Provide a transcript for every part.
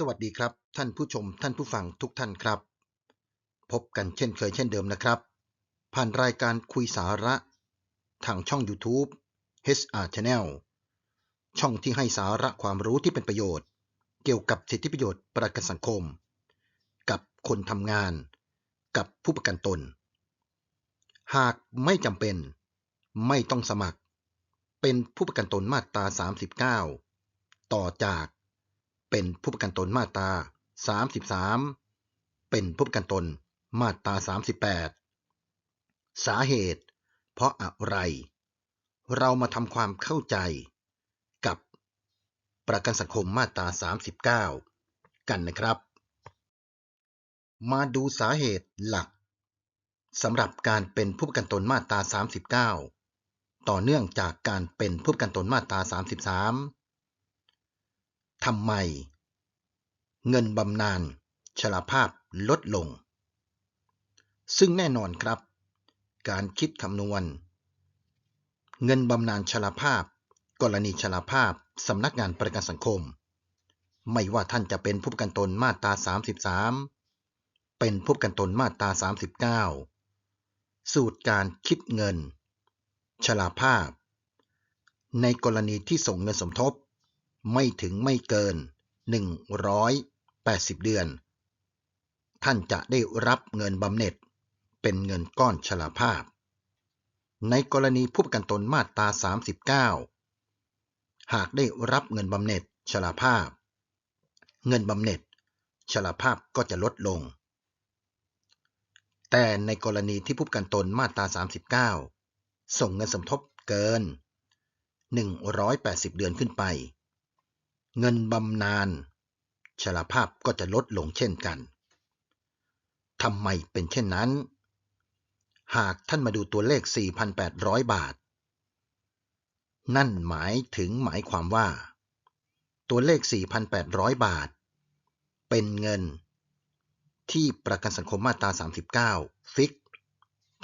สวัสดีครับ ท่านผู้ชมท่านผู้ฟังทุกท่านครับ พบกันเช่นเคยเช่นเดิมนะครับ ผ่านรายการคุยสาระ ทางช่อง YouTube HR Channel ช่องที่ให้สาระความรู้ที่เป็นประโยชน์ เกี่ยวกับสิทธิประโยชน์ประกันสังคม กับคนทำงาน กับผู้ประกันตน หากไม่จำเป็น ไม่ต้องสมัคร เป็นผู้ประกันตนมาตรา 39 ต่อจาก เป็นผู้ประกันตนมาตรา 33 เป็นผู้ประกันตนมาตรา 38 สาเหตุ เพราะอะไร เรามาทำความเข้าใจกับประกันสังคมมาตรา 39 กันนะครับ มาดูสาเหตุหลักสำหรับการเป็นผู้ประกันตนมาตรา 39 ต่อเนื่องจากการเป็นผู้ประกันตนมาตรา 33 ทำไม เงินบำนาญชราภาพลดลง ซึ่งแน่นอนครับ การคิดคำนวณ เงินบำนาญชราภาพ กรณีชราภาพสำนักงานประกันสังคม ไม่ว่าท่านจะเป็นผู้ประกันตนมาตรา 33 เป็นผู้ประกันตนมาตรา 39 สูตรการคิดเงินชราภาพ ในกรณีที่ส่งเงินสมทบ ไม่ถึงไม่เกิน 180 เดือน ท่านจะได้รับเงินบำเหน็จ เป็นเงินก้อนชราภาพ ในกรณีผู้ประกันตนมาตรา 39 หากได้รับเงินบำเหน็จชราภาพ เงินบำเหน็จชราภาพก็จะลดลง แต่ในกรณีที่ผู้ประกันตนมาตรา 39 ส่งเงินสมทบเกิน 180 เดือนขึ้นไป เงินบำนาญชราภาพก็จะลดลงเช่นกันทำไมเป็นเช่นนั้น หากท่านมาดูตัวเลข 4,800 บาท นั่นหมายถึงหมายความว่า ตัวเลข 4,800 บาท เป็นเงิน ที่ประกันสังคมมาตรา 39 ฟิก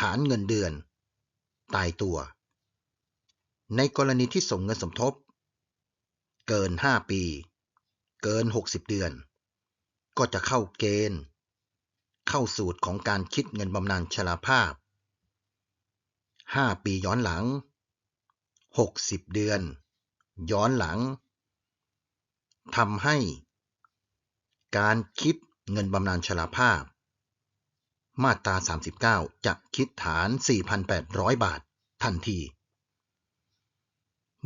ฐานเงินเดือน ตายตัว ในกรณีที่ส่งเงินสมทบ เกิน5ปี เกิน60เดือน ก็จะเข้าเกณฑ์ เข้าสูตรของการคิดเงินบำนาญชราภาพ5ปีย้อนหลัง60เดือน ย้อนหลังทำให้การคิดเงินบำนาญชราภาพ มาตรา 39 จะคิดฐาน 4,800 บาททันที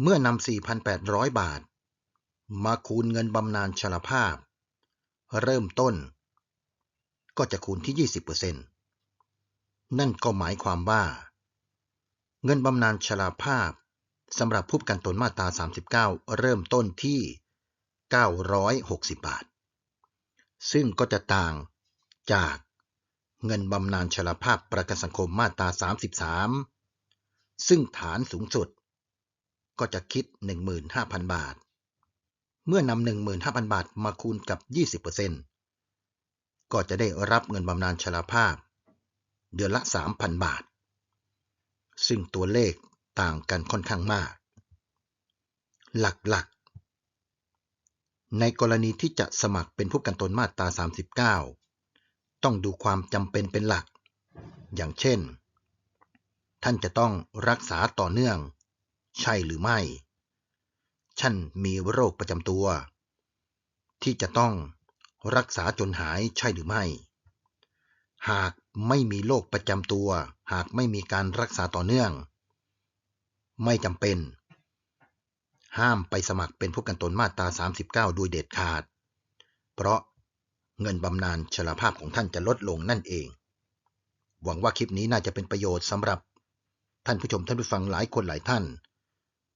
เมื่อนำ 4,800 บาท มาคูณเงินบำนาญชราภาพ เริ่มต้น ก็จะคูณที่ 20%นั่นก็หมายความว่า เงินบำนาญชราภาพสำหรับผู้ประกันตนมาตรา 39 เริ่มต้นที่ 960 บาท ซึ่งก็จะต่างจากเงินบำนาญชราภาพประกันสังคมมาตรา 33 ซึ่งฐานสูงสุด ก็จะคิด 15,000 บาท เมื่อนำ15,000 บาทมาคูณกับ 20%ก็จะได้รับเงินบำนาญชราภาพ เดือนละ 3,000 บาท ซึ่งตัวเลขต่างกันค่อนข้างมาก หลักๆ ในกรณีที่จะสมัครเป็นผู้กันตนมาตรา 39 ต้องดูความจำเป็นเป็นหลัก อย่างเช่น ท่านจะต้องรักษาต่อเนื่อง ใช่หรือไม่ ท่านมีโรคประจำตัว ที่จะต้องรักษาจนหายใช่หรือไม่ หากไม่มีโรคประจำตัว หากไม่มีการรักษาต่อเนื่อง ไม่จำเป็น ห้ามไปสมัครเป็นผู้กันตนมาตรา 39 โดยเด็ดขาด เพราะเงินบำนาญชราภาพของท่านจะลดลงนั่นเอง หวังว่าคลิปนี้น่าจะเป็นประโยชน์สำหรับท่านผู้ชมท่านผู้ฟังหลายคนหลายท่าน